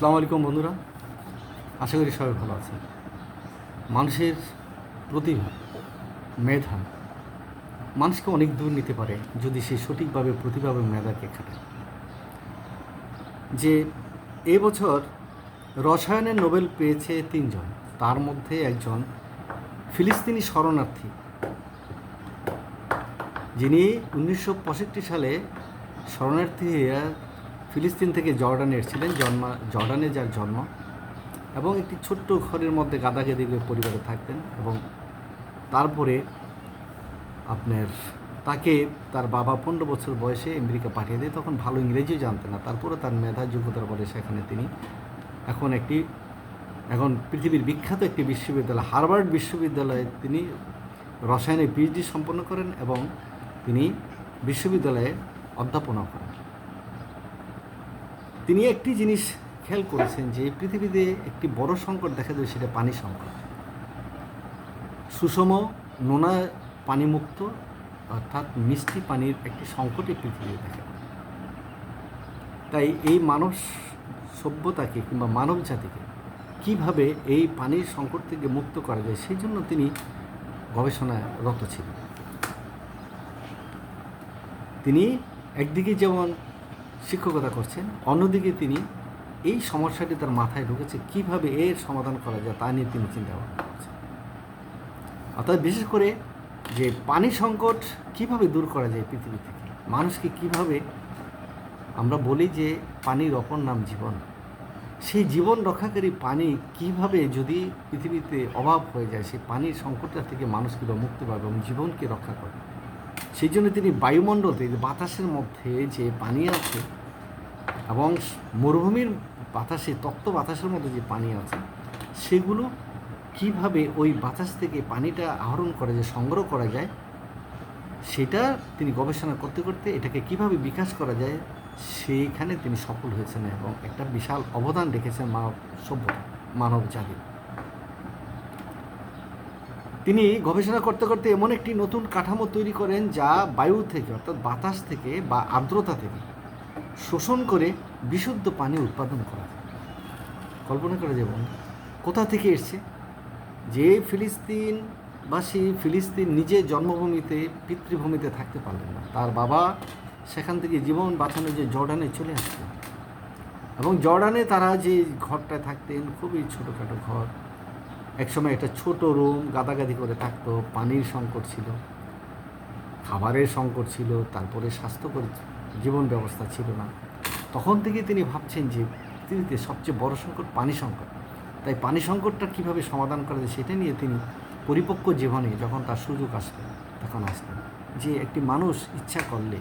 আসসালামু আলাইকুম বন্ধুরা। আশা করি সবাই ভালো আছেন। মানুষের প্রতিভা, মেধা, মানুষকে অনেক দূর নিতে পারে যদি সে সঠিকভাবে প্রতিভা এবং মেধাকে খাটায়। যে এবছর রসায়নের নোবেল পেয়েছে তিনজন, তার মধ্যে একজন ফিলিস্তিনি শরণার্থী, যিনি উনিশশো পঁয়ষট্টি সালে শরণার্থী হয়ে ফিলিস্তিন থেকে জর্ডানে এসেছিলেন। জন্মা, জর্ডানে যার জন্ম। এবং একটি ছোট্ট ঘরের মধ্যে গাদাগাদি করে পরিবারে থাকতেন এবং তারপরে আপনার তাকে তার বাবা পনেরো বছর বয়সে আমেরিকা পাঠিয়ে দেয়। তখন ভালো ইংরেজিও জানতেন না। তারপরে তার মেধা যোগ্যতার বলে সেখানে তিনি এখন একটি, এখন পৃথিবীর বিখ্যাত একটি বিশ্ববিদ্যালয়, হার্ভার্ড বিশ্ববিদ্যালয়ে তিনি রসায়নে পিএইচডি সম্পন্ন করেন এবং তিনি বিশ্ববিদ্যালয়ে অধ্যাপনা করেন। তিনি একটি জিনিস খেয়াল করেছেন যে পৃথিবীতে একটি বড় সংকট দেখা যায় সেটা পানি সংকট। সুষম নোনা পানিমুক্ত অর্থাৎ মিষ্টি পানির একটি সংকটই পৃথিবীতে দেখা তাই এই মানব সভ্যতাকে কিংবা মানব জাতিকে কীভাবে এই পানির সংকট থেকে মুক্ত করা যায়, সেই জন্য তিনি গবেষণায় রত ছিলেন। তিনি একদিকে যেমন শিক্ষকতা করছেন। অন্যদিকে তিনি এই সমস্যাটি তার মাথায় ঢুকেছে, কীভাবে এর সমাধান করা যায় তা নিয়ে তিনি চিন্তা ভাবনা করছেন। অর্থাৎ বিশেষ করে যে পানি সংকট কীভাবে দূর করা যায় পৃথিবী থেকে, মানুষকে কীভাবে আমরা বলি যে পানির অপর নাম জীবন, সেই জীবন রক্ষাকারী পানি কীভাবে যদি পৃথিবীতে অভাব হয়ে যায়, সেই পানির সংকটটা থেকে মানুষ কীভাবে মুক্তি পাবে এবং জীবনকে রক্ষা করে সেই জন্য তিনি বায়ুমণ্ডলতে বাতাসের মধ্যে যে পানি আছে এবং মরুভূমির বাতাসে, তপ্ত বাতাসের মধ্যে যে পানি আছে, সেগুলো কীভাবে ওই বাতাস থেকে পানিটা আহরণ করা যায়, সংগ্রহ করা যায়, সেটা তিনি গবেষণা করতে করতে এটাকে কীভাবে বিকাশ করা যায়, সেইখানে তিনি সফল হয়েছেন এবং একটা বিশাল অবদান রেখেছেন মানব সভ্যতা, মানব জাতির তিনি গবেষণা করতে করতে এমন একটি নতুন কাঠামো তৈরি করেন যা বায়ু থেকে, অর্থাৎ বাতাস থেকে বা আর্দ্রতা থেকে শোষণ করে বিশুদ্ধ পানি উৎপাদন করা কল্পনা করা যায় কোথা থেকে এসছে? যে ফিলিস্তিনবাসী ফিলিস্তিন নিজে জন্মভূমিতে, পিতৃভূমিতে থাকতে পারলেন না। তার বাবা সেখান থেকে জীবন বাঁচানোর যে জর্ডানে চলে আসছে এবং জর্ডানে তারা যে ঘরটায় থাকতেন, খুবই ছোটোখাটো ঘর। একসময় একটা ছোট রুম গাদাগাদি করে থাকতো, পানির সংকট ছিল, খাবারের সংকট ছিল, তারপরে স্বাস্থ্যকর জীবন ব্যবস্থা ছিল না। তখন থেকে তিনি ভাবছেন যে পৃথিবীতে সবচেয়ে বড় সংকট পানি সংকট। তাই পানি সংকটটা কীভাবে সমাধান করা যায় সেটা নিয়ে তিনি পরিপক্ক জীবনে যখন তার সুযোগ আসবে, তখন আসবেন যে একটি মানুষ ইচ্ছা করলে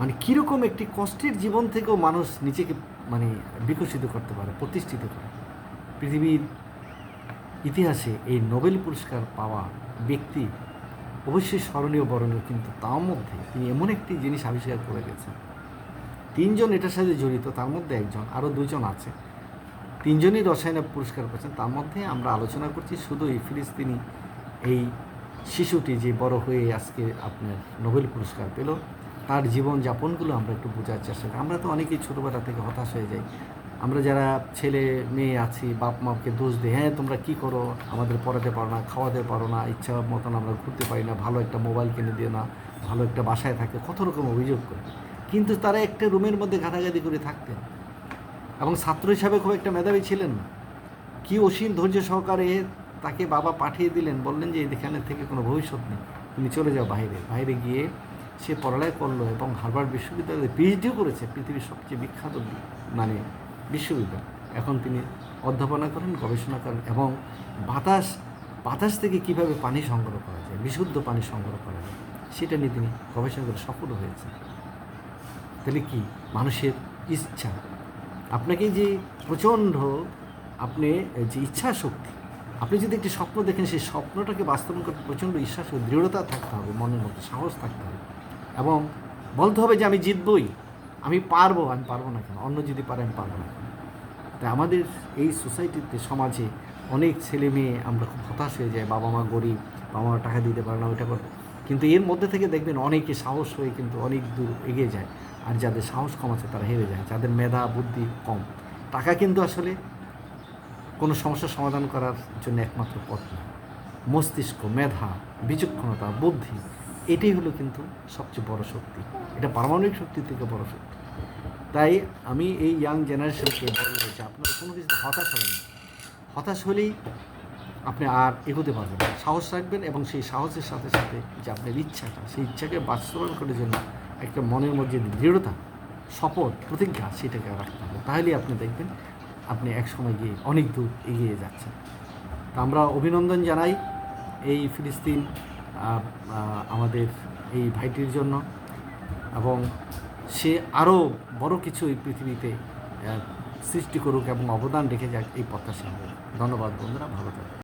মানে কীরকম একটি কষ্টের জীবন থেকেও মানুষ নিজেকে মানে বিকশিত করতে পারে, প্রতিষ্ঠিত করে। পৃথিবীর ইতিহাসে এই নোবেল পুরস্কার পাওয়া ব্যক্তি অবশ্যই স্মরণীয় বরণীয় কিন্তু তার মধ্যে তিনি এমন একটি জিনিস আবিষ্কার করে গেছেন। তিনজন এটার সাথে জড়িত, তার মধ্যে একজন, আরও দুজন আছে। তিনজনই রসায়নে পুরস্কার পেয়েছেন, তার মধ্যে আমরা আলোচনা করছি শুধু এই ফিলিস্তিনি এই শিশুটি যে বড় হয়ে আজকে আপনার নোবেল পুরস্কার পেল, তার জীবন যাপনগুলো আমরা একটু বোঝার চেষ্টা করি। আমরা তো অনেকেই ছোটোবেলা থেকে হতাশ হয়ে যাই। আমরা যারা ছেলে, মেয়ে আছি, বাপ মাকে দোষ দিই হ্যাঁ তোমরা কী করো? আমাদের পড়াতে পারো না, খাওয়াতে পারো না, ইচ্ছা মতন আমরা ঘুরতে পারি না, ভালো একটা মোবাইল কিনে দিও না, ভালো একটা বাসায় থাকে। কত রকম অভিযোগ করে। কিন্তু তারা একটা রুমের মধ্যে গাদাগাদি করে থাকতেন। এবং ছাত্র হিসাবে খুব একটা মেধাবী ছিলেন না। কি অসীম ধৈর্য সহকারে তাকে বাবা পাঠিয়ে দিলেন, বললেন যে, এখানে থেকে কোনো ভবিষ্যৎ নেই, তুমি চলে যাও বাইরে। বাইরে গিয়ে সে পড়ালেখা করল এবং হার্ভার্ড বিশ্ববিদ্যালয়ে পিএইচডিও করেছে, পৃথিবীর সবচেয়ে বিখ্যাত মানে বিশ্ববিদ্যালয়। এখন তিনি অধ্যাপনা করেন, গবেষণা করেন এবং বাতাস বাতাস থেকে কীভাবে পানি সংগ্রহ করা যায়, বিশুদ্ধ পানি সংগ্রহ করা যায়, সেটা নিয়ে তিনি গবেষণা করে সফল হয়েছেন। তাহলে কি? মানুষের ইচ্ছা। আপনাকে যে প্রচণ্ড আপনি যে ইচ্ছা শক্তি আপনি যদি একটি স্বপ্ন দেখেন, সেই স্বপ্নটাকে বাস্তবায়ন করতে প্রচণ্ড ইচ্ছা দৃঢ়তা থাকতে হবে, মনের মধ্যে সাহস থাকতে হবে এবং বলতে হবে যে আমি জিতবই। আমি পারব আমি পারব না কেন? অন্য যদি পারে, আমি পারব না তাই আমাদের এই সোসাইটিতে, সমাজে অনেক ছেলে মেয়ে আমরা খুব হতাশ হয়ে যাই, বাবা মা গরিব, বাবা মা টাকা দিতে পারে না, ওইটা করে। কিন্তু এর মধ্যে থেকে দেখবেন অনেকে সাহস হয়ে কিন্তু অনেক দূর এগিয়ে যায়। আর যাদের সাহস কম আছে, তারা হেরে যায়। যাদের মেধা, বুদ্ধি কম। টাকা কিন্তু আসলে কোনো সমস্যার সমাধান করার জন্য একমাত্র পথ না। মস্তিষ্ক, মেধা, বিচক্ষণতা, বুদ্ধি এটাই হলো কিন্তু সবচেয়ে বড় শক্তি। এটা পারমাণবিক শক্তি থেকে বড় শক্তি। তাই আমি এই ইয়াং জেনারেশনকে বলব যে আপনারা কোনো কিছু হতাশ হবেন হতাশ হলেই আপনি আর এগোতে পারবেন সাহস রাখবেন এবং সেই সাহসের সাথে সাথে যে আপনার ইচ্ছাটা, সেই ইচ্ছাকে বাস্তবায়ন করার জন্য একটা মনের মধ্যে দৃঢ়তা, শপথ, প্রতিজ্ঞা, সেটাকে রাখতে হবে তাহলেই আপনি দেখবেন আপনি এক সময় গিয়ে অনেক দূর এগিয়ে যাচ্ছেন। তা আমরা অভিনন্দন জানাই এই ফিলিস্তিন আমাদের এই ভাইটির জন্য এবং সে আরও বড় কিছু এই পৃথিবীতে সৃষ্টি করুক এবং অবদান রেখে যাক এই প্রত্যাশা। ধন্যবাদ বন্ধুরা, ভালো থাকবেন